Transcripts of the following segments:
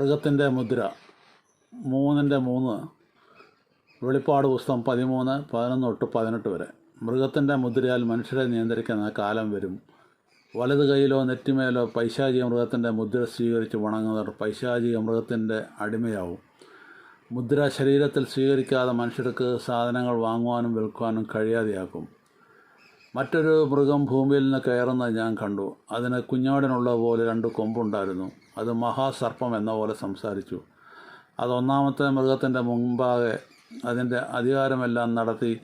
മൃഗത്തിന്റെ മുദ്ര. മൂന്നിന്റെ മൂന്ന്. വെളിപ്പാട് പുസ്തകം പതിമൂന്ന് പതിനൊന്ന് തൊട്ട് പതിനെട്ട് വരെ. മൃഗത്തിന്റെ മുദ്രയാൽ മനുഷ്യരെ നിയന്ത്രിക്കുന്ന കാലം വരും. വലത് കൈയിലോ നെറ്റിമേലോ പൈശാചിക മൃഗത്തിന്റെ മുദ്ര സ്വീകരിച്ച് വണങ്ങുന്നവർ പൈശാചിക മൃഗത്തിന്റെ അടിമയാവും. മുദ്ര ശരീരത്തിൽ സ്വീകരിക്കാതെ മനുഷ്യർക്ക് സാധനങ്ങൾ വാങ്ങുവാനും വിൽക്കുവാനും കഴിയാതെയാക്കും. മറ്റൊരു മൃഗം ഭൂമിയിൽ നിന്ന് കയറുന്നത് ഞാൻ കണ്ടു. അതിന് കുഞ്ഞാടിനുള്ള പോലെ രണ്ട് കൊമ്പുണ്ടായിരുന്നു. അത് മഹാസർപ്പം എന്ന പോലെ സംസാരിച്ചു. അത് ഒന്നാമത്തെ മൃഗത്തിന്റെ മുമ്പാകെ അതിന്റെ അധികാരമെല്ലാം നടത്തി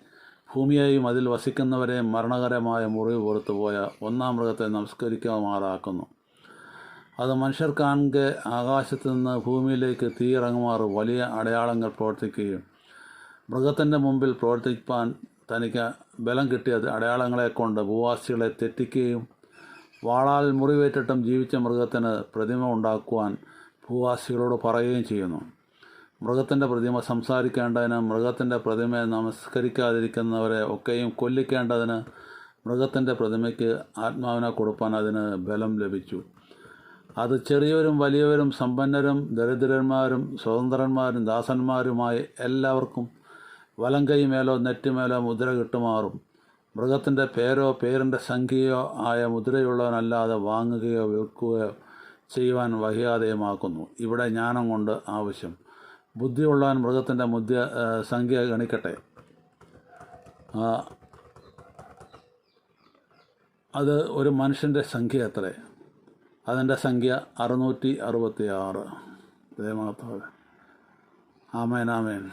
ഭൂമിയെയും അതിൽ വസിക്കുന്നവരെയും മരണകരമായ മുറിവ് പുറത്തു പോയ ഒന്നാം മൃഗത്തെ നമസ്കരിക്കുമാറാക്കുന്നു. അത് മനുഷ്യർക്കാൺകെ ആകാശത്തു ആകാശത്ത് നിന്ന് ഭൂമിയിലേക്ക് തീയിറങ്ങുമാറ് വലിയ അടയാളങ്ങൾ പ്രവർത്തിക്കുകയും മൃഗത്തിന്റെ മുമ്പിൽ പ്രവർത്തിപ്പാൻ തനിക്ക് ബലം കിട്ടിയത് അടയാളങ്ങളെ കൊണ്ട് ഭൂവാസികളെ തെറ്റിക്കുകയും വാളാൽ മുറിവേറ്റിട്ടും ജീവിച്ച മൃഗത്തിന് പ്രതിമ ഉണ്ടാക്കുവാൻ ഭൂവാസികളോട് പറയുകയും ചെയ്യുന്നു. മൃഗത്തിന്റെ പ്രതിമ സംസാരിക്കേണ്ടതിന് മൃഗത്തിന്റെ പ്രതിമയെ നമസ്കരിക്കാതിരിക്കുന്നവരെ ഒക്കെയും കൊല്ലിക്കേണ്ടതിന് മൃഗത്തിന്റെ പ്രതിമയ്ക്ക് ആത്മാവിനെ കൊടുപ്പാൻ അതിന് ബലം ലഭിച്ചു. അത് ചെറിയവരും വലിയവരും സമ്പന്നരും ദരിദ്രന്മാരും സ്വതന്ത്രന്മാരും ദാസന്മാരുമായി എല്ലാവർക്കും വലം കൈമേലോ നെറ്റിമേലോ മുദ്ര കിട്ടുമാറും. മൃഗത്തിന്റെ പേരോ പേരിന്റെ സംഖ്യയോ ആയ മുദ്രയുള്ളവനല്ലാതെ വാങ്ങുകയോ വിൽക്കുകയോ ചെയ്യുവാൻ വഹിയാതെയുമാക്കുന്നു. ഇവിടെ ജ്ഞാനം കൊണ്ട് ആവശ്യം. ബുദ്ധിയുള്ളവൻ മൃഗത്തിന്റെ മുദ്ര സംഖ്യ ഗണിക്കട്ടെ. അത് ഒരു മനുഷ്യന്റെ സംഖ്യ എത്രേ? അതിന്റെ സംഖ്യ അറുന്നൂറ്റി അറുപത്തി ആറ് ദൈവമാതാവ് ആമേൻ ആമേൻ.